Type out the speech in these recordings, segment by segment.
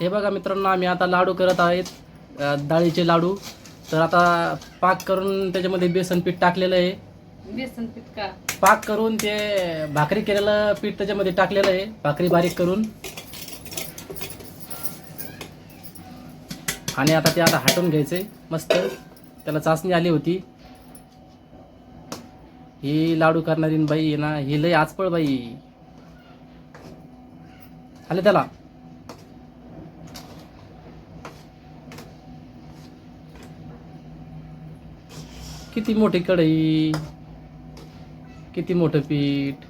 हे बघा मित्रांनो आम्ही आता लाडू करत आहेत डाळीचे लाडू. तर आता पाक करून त्याच्यामध्ये बेसन पीठ टाकलेलं आहे. बेसन पीठ का? पाक करून ते भाकरी केलेलं पीठ त्याच्यामध्ये टाकलेलं आहे भाकरी बारीक करून. आणि आता ते आता हटवून घ्यायचे मस्त. त्याला चाचणी आली होती. ही लाडू करणारी बाई ना ही लय आचपळ बाई. आले त्याला? किती मोठी कढई? किती मोठं पीठ?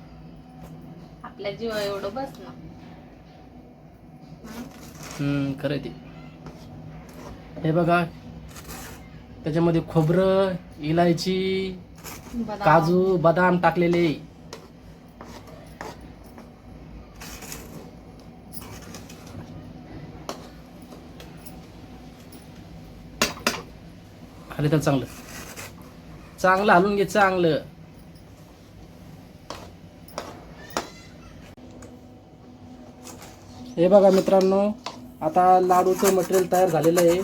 आपल्या जीवा एवढं बस ना. हम्म खरं ते. हे बघा त्याच्यामध्ये खोबरं इलायची बदाम. काजू बदाम टाकलेले. हले तर चांगलं. चांगलं हलून घे चांगलं. हे बघा मित्रांनो आता लाडूचं मटेरियल तयार झालेलं आहे.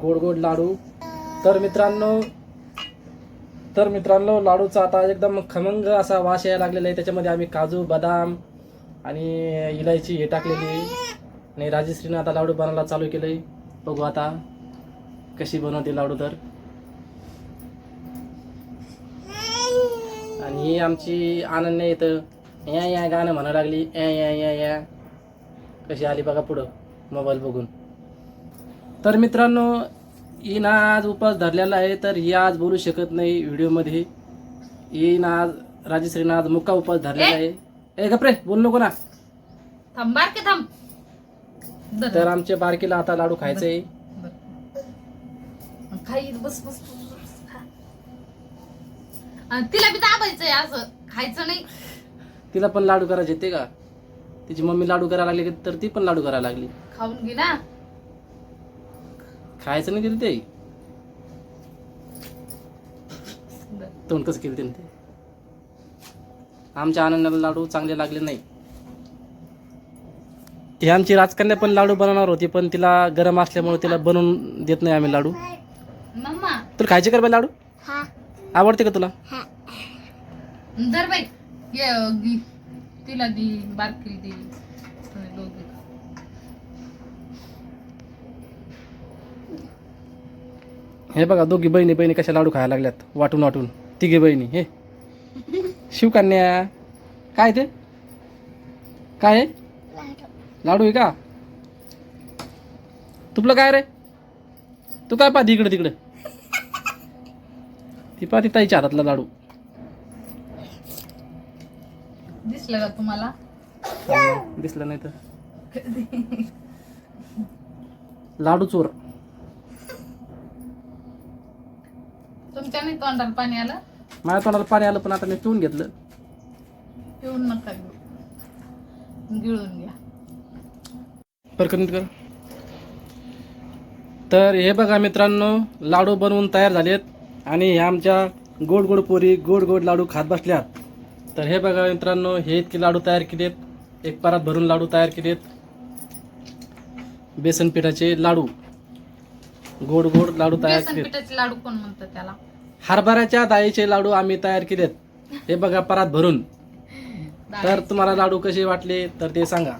गोड गोड लाडू. तर मित्रांनो तर मित्रांनो लाडूचा आता एकदम खमंग असा वास यायला लागलेला आहे. त्याच्यामध्ये आम्ही काजू बदाम आणि इलायची हे टाकलेली आहे. आणि राजश्रीनं आता लाडू बनवायला चालू केलं आहे बघू आता. कशी बनवते लाडू तर? आणि ही आमची अनन्या इथं. या या गाणं म्हणा लागली. या या या या. कशी आली बघा पुढं. मोबाईल बघून. तर मित्रांनो हिनं आज उपास धरलेला आहे तर ही आज बोलू शकत नाही व्हिडिओमध्ये. हिनं आज राजश्रीनं आज मुक्का उपास धरलेला आहे. ए गप्रे बोल नको ना. थांब बार के थांब. तर आमच्या बारकीला आता लाडू खायचे आहे. खाई बस बस तिला बी दाबायचंय असं खायचं नाही. तिला पण लाडू करायचे ते का? तिची मम्मी लाडू करायला लागली तर ती पण लाडू करायला लागली. खाऊन घे ना. खायचं नाही तिला ते. तोंड कसं केलं तिने ते? आमच्या आनंदाला लाडू चांगले लागले नाही. ही आमची राजकन्या पण लाडू बनवणार होती पण तिला गरम असल्यामुळे तिला बनवून देत नाही आम्ही लाडू. तुला खायचे कर बाई लाडू. आवडते का तुला? धर बाई. ये गी. तिला दी दी. दोघी. हे बघा दोघी बहिणी बहिणी कशा लाडू खायला लागल्यात वाटून वाटून. तिघी बहिणी हे. शिवकन्या. काय ते? काय आहे? लाडू आहे का? तुपलं काय रे? तू काय पाहते इकडे तिकडे? ती पाहते ताईच्या हातातला लाडू. दिसलं का तुम्हाला? दिसलं नाही तर. लाडू चोर. तुमच्या नाही तोंडाला पाणी आलं? माझ्या तोंडाला पाणी आलं पण आता मी पिऊन घेतलं. पिऊन नका घेऊ. गिळून घ्या. कर. तर हे बघा मित्रांनो लाडू बनवून तयार झालेत. आणि ह्या आमच्या गोड गोड पोरी गोड गोड लाडू खात बसल्यात. तर हे बघा मित्रांनो हे इतके लाडू तयार केलेत. एक परात भरून लाडू तयार केलेत. बेसन पिठाचे लाडू. गोड गोड लाडू तयार बेसन केलेत. लाडू कोण म्हणतात त्याला? हरभऱ्याच्या डाळीचे लाडू आम्ही तयार केलेत. हे बघा परात भरून. तर तुम्हाला लाडू कसे वाटले तर ते सांगा.